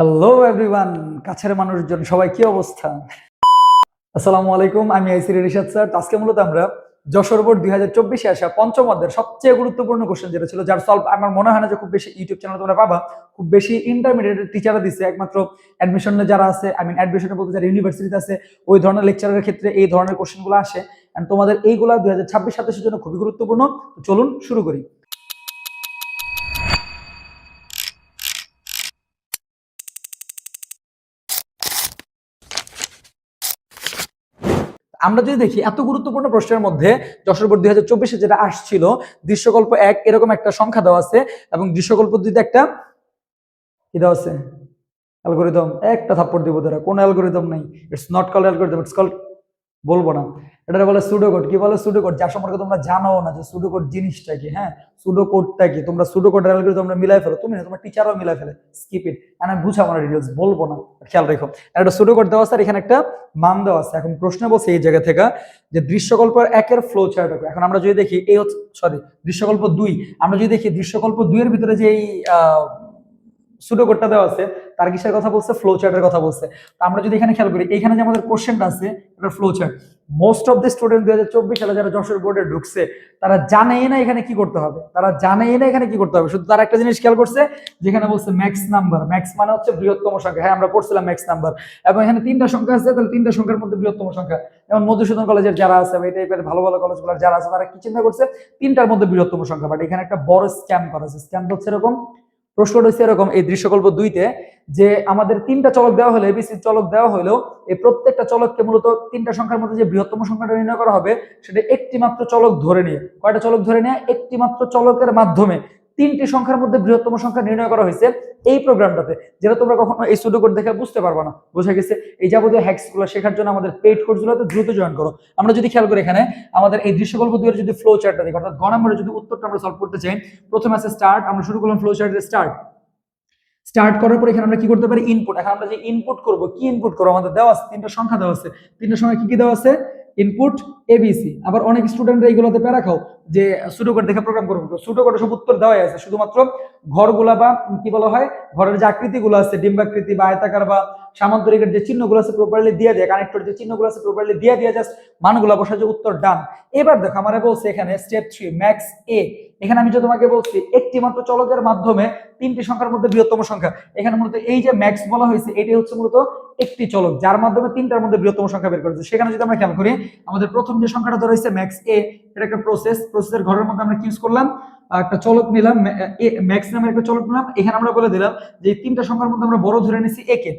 Hello everyone কাছের মানুষজন, সবাই কি অবস্থা? আসসালামু আলাইকুম, আমি আইসিরি রিশাদ স্যার। আজকে মূলত আমরা যশোর বোর্ড দুই হাজার চব্বিশে আসা পঞ্চম অধ্যায়ের সবচেয়ে গুরুত্বপূর্ণ কোশ্চেন যেটা ছিল, যার সলভ আমার মনে হয় না যে খুব বেশি ইউটিউব চ্যানেল তোমরা পাবা। খুব বেশি ইন্টারমিডিয়েট টিচাররা দিচ্ছে একমাত্র অ্যাডমিশনে যারা আছে আই মিন অ্যাডমিশনে বলতে যারা ইউনিভার্সিটিতে আছে, ওই ধরনের লেকচারের ক্ষেত্রে এই ধরনের কোশ্চেনগুলো আসে। অ্যান্ড তোমাদের এইগুলা দুই হাজার ছাব্বিশ সাতাশের জন্য খুবই গুরুত্বপূর্ণ। চলুন শুরু করি। আমরা যদি দেখি এত গুরুত্বপূর্ণ প্রশ্নের মধ্যে যশোর দুই হাজার চব্বিশে যেটা আসছিল, দৃশ্যকল্প এক এরকম একটা সংখ্যা দেওয়া আছে এবং দৃশ্যকল্প দুইতে একটা কি দেওয়া আছে? অ্যালগোরিদম একটা থাপ্পড় দিব তারা কোনো অ্যালগোরিদম নাই। It's not call algorithm it's call বলব না। এটা বলে সুডোকোড কি বলে সুডোকোড যা সম্পর্কে তোমরা জানো না যে সুডোকোড জিনিসটা কি হ্যাঁ? সুডোকোডটা কি? তোমরা সুডোকোড অ্যালগোরিদম তোমরা মিলাই ফেলো। তুমি না, তোমার টিচারও মিলাই ফেলে। স্কিপ ইট আমি বুঝাবো না ডিটেলস বলব না। খেয়াল রেখো। একটা সুডোকোড দেওয়া আছে, আর এখানে একটা মান দেওয়া আছে। এখন প্রশ্ন বলছে এই জায়গা থেকে যে দৃশ্যকল্প একের ফ্লো চার্ট এখন আমরা যদি দেখি, এই হচ্ছে সরি দৃশ্যকল্প দুই। আমরা যদি দেখি দৃশ্যকল্প দুইয়ের ভিতরে যে এই সুডোকোডটা দেওয়া আছে, তার কিসের কথা বলছে? ফ্লো চার্টের কথা বলছে। আমরা যদি এখানে খেয়াল করি, এখানে যে আমাদের কোশ্চেনটা আছে এটা flow chart most of the student দুই হাজার চব্বিশ সালে যারা যশোর বোর্ডে ঢুকছে, তারা জানেই না এখানে কি করতে হবে। তারা জানেই না এখানে কি করতে হবে। শুধু তারা একটা জিনিস খেয়াল করছে, যেখানে বলছে ম্যাক্স নাম্বার ম্যাক্স মানে হচ্ছে বৃহত্তম সংখ্যা। হ্যাঁ আমরা পড়ছিলাম ম্যাক্স নাম্বার এবং এখানে তিনটা সংখ্যা আছে, তাহলে তিনটা সংখ্যার মধ্যে বৃহত্তম সংখ্যা। যেমন মধুসূদন কলেজের যারা আছে এই টাইপের ভালো ভালো কলেজগুলোর যারা আছে, তারা কি চিন্তা করছে? তিনটার মধ্যে বৃহত্তম সংখ্যা। বাট এখানে একটা বড় স্ক্যাম করা আছে। স্ক্যাম হচ্ছে এরকম প্রশ্নটা হচ্ছে এরকম, এই দৃশ্যকল্প দুইতে যে আমাদের তিনটা চলক দেওয়া হলো এবিসি চলক দেওয়া হলো এই প্রত্যেকটা চলককে মূলত তিনটা সংখ্যার মধ্যে যে বৃহত্তম সংখ্যাটা নির্ণয় করা হবে, সেটা একটি মাত্র চলক ধরে নিয়ে, কয়টা চলক ধরে নিয়ে? একটি মাত্র চলকের মাধ্যমে তিনটি সংখ্যার মধ্যে বৃহত্তম সংখ্যা নির্ণয় করা হয়েছে এই প্রোগ্রামটাতে, যেটা তোমরা কখনো এই সুডো কোড দেখে বুঝতে পারবে না। বোঝা গেছে, এই যাবতীয় হ্যাক্সগুলো শেখার জন্য আমাদের পেইড কোর্সগুলোতে দ্রুত জয়েন করো। আমরা যদি খেয়াল করি এখানে, আমাদের এই দৃশ্যকল্প দুইয়ের যদি ফ্লো চার্টটা দেখি, অর্থাৎ গ নম্বরে যদি উত্তরটা আমরা সলভ করতে চাই, প্রথমে আছে স্টার্ট আমরা শুরু করলাম ফ্লো চার্টের স্টার্ট স্টার্ট করার পর এখানে আমরা কি করতে পারি? ইনপুট এখন আমরা যে ইনপুট করব, কি ইনপুট করব? আমাদের দেওয়া আছে, তিনটা সংখ্যা দেওয়া আছে। তিনটা সংখ্যা কি কি দেওয়া আছে? ইনপুট এবিসি আবার অনেক স্টুডেন্টরা এইগুলোতে প্যারা খাও, যে সুডো করে দেখে প্রোগ্রাম করব। সুডো করে সব উত্তর দেওয়াই আছে। শুধুমাত্র ঘরগুলা বা কি বলা হয়? ঘরের যে আকৃতিগুলো আছে, ডিম্বাকৃতি বা আয়তাকার বা সামান্তরিকের যে চিহ্নগুলো আছে প্রপারলি দিয়ে দেয় কানেক্টর যে চিহ্নগুলো আছে প্রপারলি দিয়ে দিয়ে জাস্ট মানগুলো বসা যে উত্তর ডান। এবার দেখো আমার বলছে এখানে স্টেপ থ্রি ম্যাক্স এ এখানে আমি যে তোমাকে বলছি, একটি মাত্র চলকের মাধ্যমে তিনটি সংখ্যার মধ্যে বৃহত্তম সংখ্যা। এখানে মূলত এই যে ম্যাক্স বলা হয়েছে এটি হচ্ছে মূলত একটি চলক, যার মাধ্যমে তিনটার মধ্যে বৃহত্তম সংখ্যা বের করেছে। সেখানে যদি আমরা খেয়াল করি, আমাদের প্রথম যে সংখ্যাটা ধরা হয়েছে ম্যাক্স এ এটা একটা প্রসেস প্রসেসের ঘরের মধ্যে আমরা ইউজ করলাম, একটা চলক নিলাম ম্যাক্স নামের একটা চলক নিলাম। এখানে আমরা বলে দিলাম যে তিনটা সংখ্যার মধ্যে আমরা বড় ধরে নিছি এ কে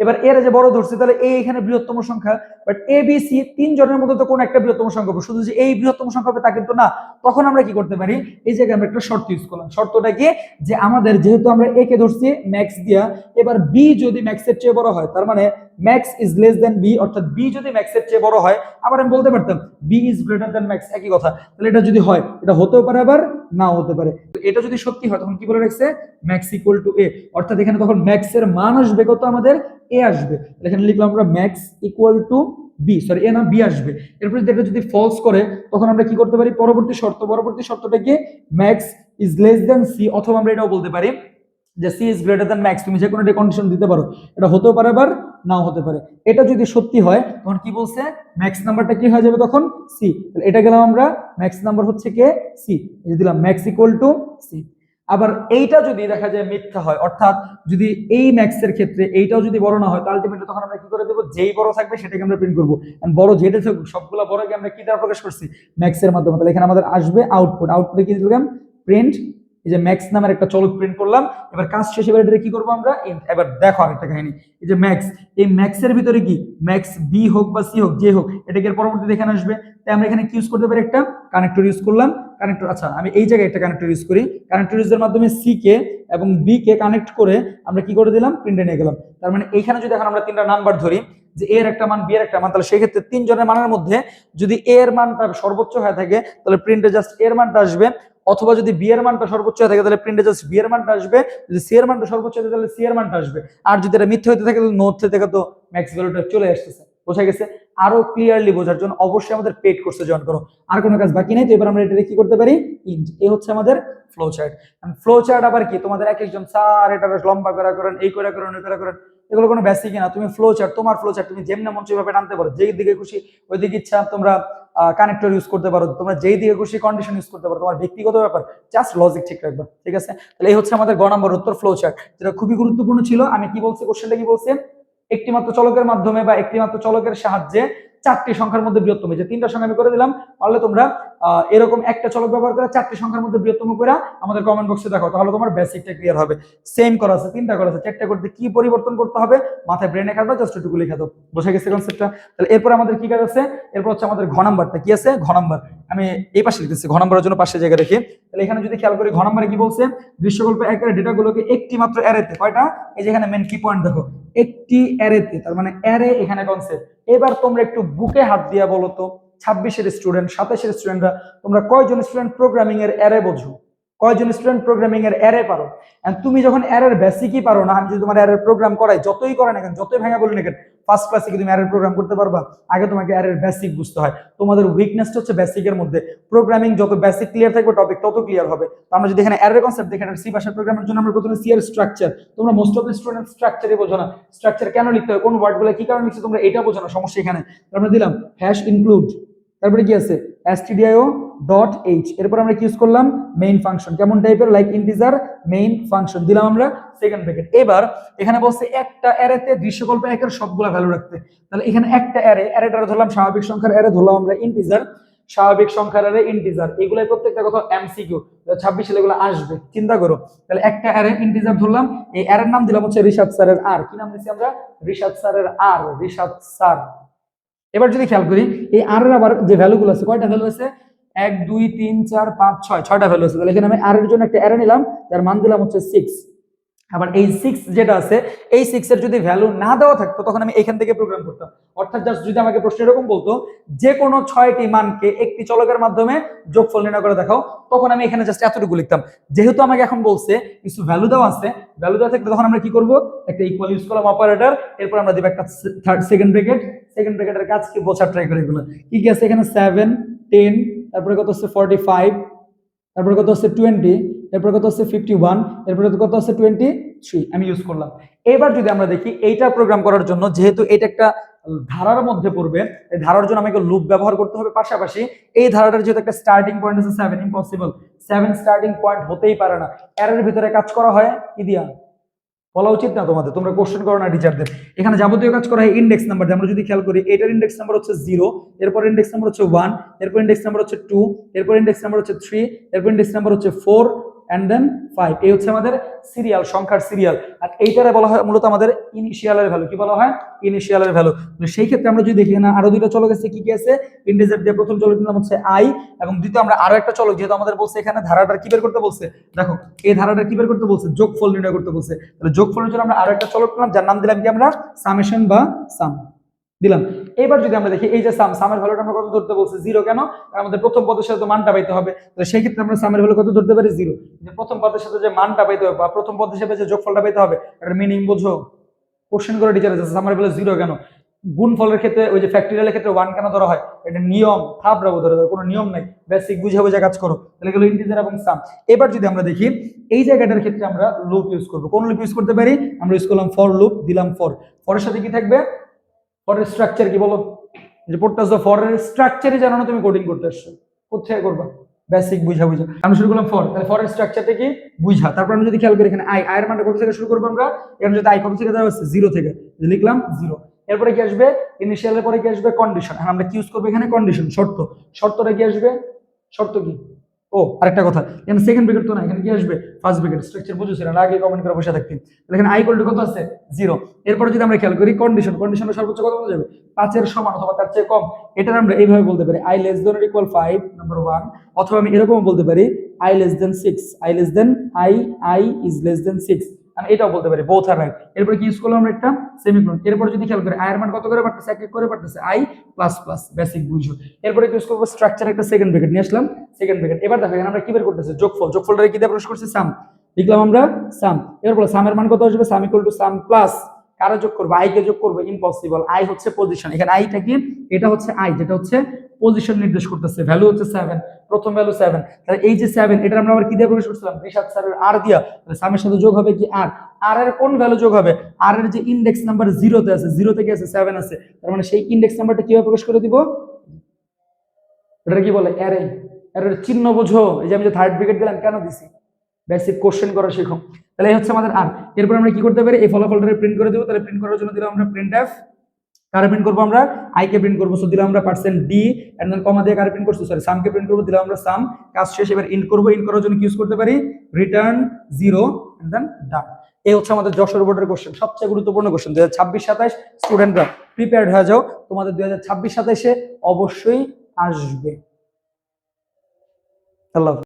এবার এর যে বড় ধরছি, তাহলে এই এখানে বৃহত্তম সংখ্যা বাট এ বি সি তিনজনের মধ্যে তো কোন একটা বৃহত্তম সংখ্যা শুধু যে এই বৃহত্তম সংখ্যা হবে তা কিন্তু না। তখন আমরা কি করতে পারি? এই জায়গায় আমরা একটা শর্ত ইউজ করলাম। শর্তটা কি? যে আমাদের যেহেতু আমরা এ কে ধরছি ম্যাক্স দিয়া, এবার বি যদি ম্যাক্সের চেয়ে বড় হয়, তার মানে max is less than B অর্থাৎ বি যদি ম্যাক্সের চেয়ে বড় হয়, আবার আমি বলতে পারতাম B is greater than max একই কথা। তাহলে এটা যদি হয়, এটা হতেও পারে আবার নাও হতে পারে। এটা যদি সত্যি হয়, তখন কি বলে রাখছে? ম্যাক্স ইকুয়াল টু এ অর্থাৎ এখানে তখন ম্যাক্সের মান আসবে কত? আমাদের এ আসবে। এখানে লিখলাম আমরা max equal to B sorry A না বি আসবে। এরপর যদি এটা যদি ফলস করে, তখন আমরা কি করতে পারি? পরবর্তী শর্ত, পরবর্তী শর্তটা কি? Max is less than C অথবা আমরা এটাও বলতে পারি যে C is greater than max তুমি যে কোনো কন্ডিশন দিতে পারো, এটা হতেও পারে আবার নাও হতে পারে। এটা যদি সত্যি হয়, তখন কি বলছে? ম্যাক্স নাম্বারটা কি হয়ে যাবে তখন? সি এটা গেলাম আমরা ম্যাক্স নাম্বার হচ্ছে কে? সি দিলাম ম্যাক্স ইকুয়াল টু সি আবার এইটা যদি দেখা যায় মিথ্যা হয়, অর্থাৎ যদি এই ম্যাক্সের ক্ষেত্রে এইটাও যদি বড় না হয় তো আলটিমেটলি তখন আমরা কি করে দেবো? যেই বড় থাকবে সেটাকে আমরা প্রিন্ট করব। বড় যেটা থাকুক, সবগুলো বড়কে আমরা কি দ্বারা প্রকাশ করছি? ম্যাক্সের মাধ্যমে। তাহলে এখানে আমাদের আসবে আউটপুট আউটপুটে কি দিলাম? প্রিন্ট এই যে ম্যাক্স নামের একটা চলক প্রিন্ট করলাম, এবার কাজ শেষে, এবার এটা কি করব আমরা? এবার দেখো আরেকটা কাহিনী। এই যে ম্যাক্স, এই ম্যাক্সের ভিতরে কি? ম্যাক্স বি হোক বা সি হোক যে হোক, এটাকে এর পরবর্তীতে এখানে আসবে। তাই আমরা এখানে কি ইউজ করতে পারি একটা কানেক্টর ইউজ করলাম। কানেক্টর আচ্ছা আমি এই জায়গায় একটা কানেক্টর ইউজ করি। কানেক্টর ইউজের মাধ্যমে সি কে এবং বি কে কানেক্ট করে আমরা কি করে দিলাম? প্রিন্টে নিয়ে গেলাম। তার মানে এইখানে যদি এখন আমরা তিনটা নাম্বার ধরি, যে এর একটা মান বি এর একটা মান, তাহলে সেক্ষেত্রে তিনজনের মানের মধ্যে যদি এ এর মানটা সর্বোচ্চ হয়ে থাকে, তাহলে প্রিন্টে জাস্ট এর মানটা আসবে। অথবা যদি বি এর মানটা সর্বোচ্চ হয়ে থাকে, তাহলে প্রিন্টে জাস্ট বি এর মানটা আসবে। যদি সি মানটা সর্বোচ্চ হয়ে তাহলে সি মানটা আসবে। আর যদি এটা মিথ্যা হতে থাকে, তাহলে নো হতে থাকে, তো ম্যাক্স ভ্যালুটা চলে আসতেছে। বোঝা গেছে? আরও ক্লিয়ারলি বোঝার জন্য অবশ্যই আমাদের পেড কোর্সে জয়েন করো। আর কোনো কাজ বাকি নেই, তো এবার আমরা এটা কি করতে পারি? ইন্ট এ হচ্ছে আমাদের ফ্লো চার্ট ফ্লো চার্ট আবার কি? তোমাদের এক একজন, স্যার, এটা লম্বা করা করেন, এই করে করেন, ওই করে করেন। এগুলো কোনো বেসিক না। তুমি ফ্লো চার্ট তোমার ফ্লো চার্ট তুমি যেমন মন সেভাবে টানতে পারো, যেই দিকে খুশি ওই দিকে ইচ্ছা তোমরা কানেক্টর ইউজ করতে পারো, তোমরা যেই দিকে খুশি কন্ডিশন ইউজ করতে পারো, তোমার ব্যক্তিগত ব্যাপার জাস্ট লজিক ঠিক রাখবা, ঠিক আছে? তাহলে এই হচ্ছে আমাদের গ নম্বর উত্তর ফ্লো চার্ট যেটা খুবই গুরুত্বপূর্ণ ছিল। আমি কি বলছি কোশ্চেনটা কি বলছি? একটি মাত্র চলকের মাধ্যমে বা একটি মাত্র চলকের সাহায্যে চারটি সংখ্যার মধ্যে বৃহত্তম যে তিনটা সংখ্যা আমি করে দিলাম তাহলে তোমরা এরকম একটা চলক ব্যবহার করে চারটি সংখ্যার মধ্যে বৃহত্তম করে আমাদের কমেন্ট বক্সে দেখো, তাহলে তোমার বেসিকটা ক্লিয়ার হবে। সেম করা আছে, তিনটা করা আছে, চারটা করতে কি পরিবর্তন করতে হবে, মাথায় ব্রেনে খাটবা জাস্ট একটু লিখে দাও। বোঝা গেছে কনসেপ্টটা তাহলে এরপর আমাদের কি কাজ আছে? এরপর হচ্ছে আমাদের ঘ নাম্বারটা। কি আছে? ঘ নাম্বার। আমি এই পাশে লিখতেছি, ঘ নাম্বারের জন্য পাশে জায়গা রেখে তাহলে এখানে যদি খেয়াল করি, ঘ নাম্বারে কি বলছে? দৃশ্যকল্প একের ডেটাগুলোকে একটি মাত্র অ্যারেতে কয়টা? এই যে এখানে মেন কি পয়েন্ট দেখো, একটি অ্যারেতে তার মানে অ্যারে এখানে কনসেপ্ট এবার তোমরা একটু বুকে হাত দিয়া বলো তো। ছাব্বিশের স্টুডেন্ট সাতাশের স্টুডেন্টরা তোমরা কয়জন স্টুডেন্ট প্রোগ্রামিং এর অ্যারে বোঝো? কয়জন স্টুডেন্ট প্রোগ্রামিং এর অ্যারে পারো তুমি যখন অ্যারের বেসিকই পারো না, আমি যদি তোমার অ্যারের প্রোগ্রাম করাই, যতই করে না কেন, যতই ভাঙা বলি না কেন ফার্স্ট ক্লাসে কি তুমি অ্যারের প্রোগ্রাম করতে পারবা? আগে তোমাকে অ্যারের বেসিক বুঝতে হয়। তোমাদের উইকনেসটা হচ্ছে বেসিকের মধ্যে। প্রোগ্রামিং যত বেসিক ক্লিয়ার থাকবে টপিক তত ক্লিয়ার হবে। তো আমরা যদি এখানে অ্যারের কনসেপ্ট দেখি সি ভাষার প্রোগ্রামের জন্য আমরা প্রথমে সি স্ট্রাকচার তোমরা মোস্ট অফ দ্য স্টুডেন্ট স্ট্রাকচারই বোঝো না। স্ট্রাকচার কেন লিখতে হয়? কোন ওয়ার্ডগুলো কি কারণে লিখছে তোমরা? এটা বোঝো না, সমস্যা এখানে। আমরা দিলাম হ্যাশ ইনক্লুড তারপরে কি আছে? Stdio ডট এইচ এরপর আমরা কি ইউজ করলাম? মেইন ফাংশন কেমন টাইপের লাইক ইন্টিজার মেইন ফাংশন দিলাম আমরা সেকেন্ড ব্র্যাকেট এবার এখানে বলছে একটা অ্যারেতে দৃশ্যকল্প একের সবগুলা ভ্যালু রাখতে। তাহলে এখানে একটা অ্যারে অ্যারেটা ধরলাম স্বাভাবিক সংখ্যার অ্যারে ধরলাম আমরা ইন্টিজার স্বাভাবিক সংখ্যার অ্যারে ইন্টিজার এগুলাই প্রত্যেকটা কথা এমসিকিউ ছাব্বিশ সালে এগুলো আসবে। চিন্তা করো। তাহলে একটা অ্যারে ইন্টিজার ধরলাম। এই অ্যারের নাম দিলাম হচ্ছে রিশাদ স্যারের আর কি নাম দিচ্ছি আমরা? রিশাদ স্যারের আর রিশাদ স্যার। এবার যদি খেয়াল করি, এই আর এর আবার যে ভ্যালুগুলো আছে, কয়টা ভ্যালু আছে? এক, দুই, তিন, চার, পাঁচ, ছয়, ছয়টা ভ্যালু আছে। তাহলে এখানে আমি আর এর জন্য একটা অ্যারে নিলাম তার মান দিলাম হচ্ছে সিক্স আবার এই সিক্স যেটা আছে, এই সিক্স এর যদি ভ্যালু না দেওয়া থাকতো, তখন আমি এখান থেকে প্রোগ্রাম করতাম। অর্থাৎ জাস্ট যদি আমাকে প্রশ্ন এরকম বলতো, যে কোনো ছয়টি মানকে একটি চলকের মাধ্যমে যোগফল নির্ণয় করে দেখাও, তখন আমি এখানে জাস্ট এতটুকু লিখতাম। যেহেতু আমাকে এখন বলছে, কিছু ভ্যালু দেওয়া আছে ভ্যালু দেওয়া থাকলে তখন আমরা কি করব? একটা ইকুয়াল ইউজ করলাম অপারেটর এরপর আমরা দিব একটা থার্ড সেকেন্ড ব্রেকেট সেকেন্ড ব্রেকেটের কাজ কি? বোঝার ট্রাই করে এগুলো। কি কি আছে এখানে? সেভেন টেন তারপরে কত হচ্ছে? ফর্টি ফাইভ তারপরে কত হচ্ছে? টোয়েন্টি এরপরে কত হচ্ছে ফিফটি ওয়ান এরপরে কত হচ্ছে টোয়েন্টি থ্রি আমি ইউজ করলাম। এবার যদি আমরা দেখি এইটা প্রোগ্রাম করার জন্য, যেহেতু এটা একটা ধারার মধ্যে পড়বে, এই ধারার জন্য আমাকে লুপ ব্যবহার করতে হবে। পাশাপাশি এই ধারাটার যেহেতু একটা স্টার্টিং পয়েন্ট আছে seven impossible seven starting point হতেই পারে না। এর ভিতরে কাজ করা হয় কি দিয়া? বলা উচিত না তোমাদের, তোমরা কোশ্চেন করো না টিচারদের এখানে যাবতীয় কাজ করা হয় ইন্ডেক্স নাম্বার আমরা যদি খেয়াল করি, এটার ইন্ডেক্স নাম্বার হচ্ছে জিরো এরপর ইন্ডেক্স নাম্বার হচ্ছে ওয়ান এরপর ইন্ডেক্স নাম্বার হচ্ছে টু এরপর ইন্ডেক্স নাম্বার হচ্ছে থ্রি এরপর ইন্ডেক্স নাম্বার হচ্ছে ফোর অ্যান্ড দেন ফাইভ এই হচ্ছে আমাদের সিরিয়াল সংখ্যার সিরিয়াল আর এইটারে বলা হয় মূলত আমাদের ইনিশিয়ালের ভ্যালু কি বলা হয়? ইনিশিয়ালের ভ্যালু তো সেই ক্ষেত্রে আমরা যদি দেখি না আরও দুইটা চলক আছে, কি কি আছে? ইন্ডিজার দিয়ে প্রথম চলকের নাম হচ্ছে আই এবং দ্বিতীয় আমরা আরও একটা চলক, যেহেতু আমাদের বলছে এখানে ধারাটা কি বের করতে বলছে? দেখো, এই ধারাটা কি বের করতে বলছে? যোগফল নির্ণয় করতে বলছে। তাহলে যোগফলের জন্য আমরা আরও একটা চলক পেলাম, যার নাম দিলাম কি আমরা? সামেশন বা সাম দিলাম। এবার যদি আমরা দেখি এই যে সাম সামের ভ্যালুটা আমরা কত ধরতে বলছি? জিরো কেন? আমাদের প্রথম পদের সাথে তো মানটা পাইতে হবে। তাহলে সেই ক্ষেত্রে আমরা সামের ভ্যালু কত ধরতে পারি? জিরো যে প্রথম পদের সাথে যে মানটা পাইতে হবে বা প্রথম পদ হিসেবে যে যোগফলটা পাইতে হবে এটার মিনিং বোঝো। কোশ্চেন করে টিচার আছে সামের ভ্যালু জিরো কেন? গুণ ফলের ক্ষেত্রে ওই যে ফ্যাক্টরিয়ালের ক্ষেত্রে ওয়ান কেন ধরা হয়? এটা নিয়ম থাপড়াবো ধরে ধরো, কোনো নিয়ম নাই। বেসিক বুঝে বুঝে কাজ করো। তাহলে এগুলো ইন্টিজার এবং সাম এবার যদি আমরা দেখি এই জায়গাটার ক্ষেত্রে আমরা লুপ ইউজ করব। কোন লুপ ইউজ করতে পারি? আমরা ইউজ করলাম ফর লুপ দিলাম ফর ফরের সাথে কি থাকবে? ফরের স্ট্রাকচার কি বলো? যে পড়তেছো ফরের স্ট্রাকচারই জানো না তুমি কোডিং করতে আসছো কোথায় করবা? বেসিক বুঝা বুঝা। আমি শুরু করলাম ফর তাহলে ফরের স্ট্রাকচারটা কি? বুঝা। তারপর আমরা যদি খেয়াল করি এখানে আই আয়ের মানটা কত থেকে শুরু করব আমরা? এখানে যদি আই কত থেকে দেওয়া হচ্ছে? জিরো থেকে। লিখলাম জিরো এরপরে কি আসবে? ইনিশিয়ালের পরে কি আসবে? কন্ডিশন আমরা কি ইউজ করব এখানে? কন্ডিশন শর্ত। শর্তটা কি আসবে? শর্ত কি? ও, আরেকটা কথা, এখানে সেকেন্ড ব্রেকেট তো না এখানে কি আসবে? ফার্স্ট ব্রেকেট স্ট্রাকচার বুঝেছি না আগে কমেন্ট করে বসে থাকতেন এখানে আই টু কত আছে? জিরো এরপরে যদি আমরা খেয়াল করি কন্ডিশন কন্ডিশনের সর্বোচ্চ কত বলা যাবে? পাঁচের সমান অথবা তার চেয়ে কম এটা আমরা এইভাবে বলতে পারি I less than equal five number one অথবা আমি এরকম বলতে পারি I less than six I less than I I is less than six আমি এটাও বলতে পারি বোথ আর রাইট এরপরে কি ইউজ করলাম আমরা একটা? সেমিকোলন এরপর যদি খেয়াল করি আয়ের মান কত করে পারতেছে এক এক করে পারতেছে আই প্লাস প্লাস বেসিক বুঝো। এরপরে কি ইউজ করব? স্ট্রাকচার একটা সেকেন্ড ব্রেকেট নিয়ে আসলাম। সেকেন্ড ব্রেকেট এবার দেখো, এখানে আমরা কি বের করতেছি? যোগফল। যোগফলটা কি দিয়ে প্রকাশ করছি? সাম লিখলাম আমরা সাম এরপর সামের মান কত আসবে? Sum equal to sum plus কারও যোগ করব? আই কে যোগ করব? ইম্পসিবল আই হচ্ছে পজিশন এখানে আইটা কি? এটা হচ্ছে আই যেটা হচ্ছে পজিশন নির্দেশ করতেছে। ভ্যালু হচ্ছে সেভেন প্রথম ভ্যালু সেভেন তাহলে এই যে সেভেন এটা আমরা আবার কি দিয়ে প্রকাশ করছিলাম? রিশাদ স্যারের আর দিয়া। তাহলে সামের সাথে যোগ হবে কি আর আর এর কোন ভ্যালু যোগ হবে? আর এর যে ইন্ডেক্স নাম্বার জিরোতে আছে জিরো থেকে আছে সেভেন আছে। তার মানে সেই ইন্ডেক্স নাম্বারটা কীভাবে প্রকাশ করে দিব? এটা কি বলে? অ্যারে অ্যারের চিহ্ন বোঝো। এই যে আমি যে থার্ড ব্রিগেড দিলাম, কেন দিছি? বেসিক কোশ্চেন করা শেখো। তাহলে এই হচ্ছে আমাদের আর এরপর আমরা কি করতে পারি? এই ফলাফলটা প্রিন্ট করে দেবো। তাহলে প্রিন্ট করার জন্য দিলাম আমরা প্রিন্ট এফ কারে প্রিন্ট করব আমরা? আই কে প্রিন্ট করব। সো দিলাম আমরা percent d and then comma দিয়ে কারে প্রিন্ট করছি? সরি সাম কে প্রিন্ট করব। দিলাম আমরা সাম কাজ শেষ, এবার ইন্ট করব। ইন্ট করার জন্য কি ইউজ করতে পারি? Return zero and then done এই হচ্ছে আমাদের যশোর বোর্ডের কোশ্চেন সবচেয়ে গুরুত্বপূর্ণ কোশ্চেন দুই হাজার ছাব্বিশ সাতাশ স্টুডেন্টরা প্রিপেয়ার্ড হয়ে যাও। তোমাদের দুই হাজার ছাব্বিশ সাতাশে অবশ্যই আসবে। আল্লাহ।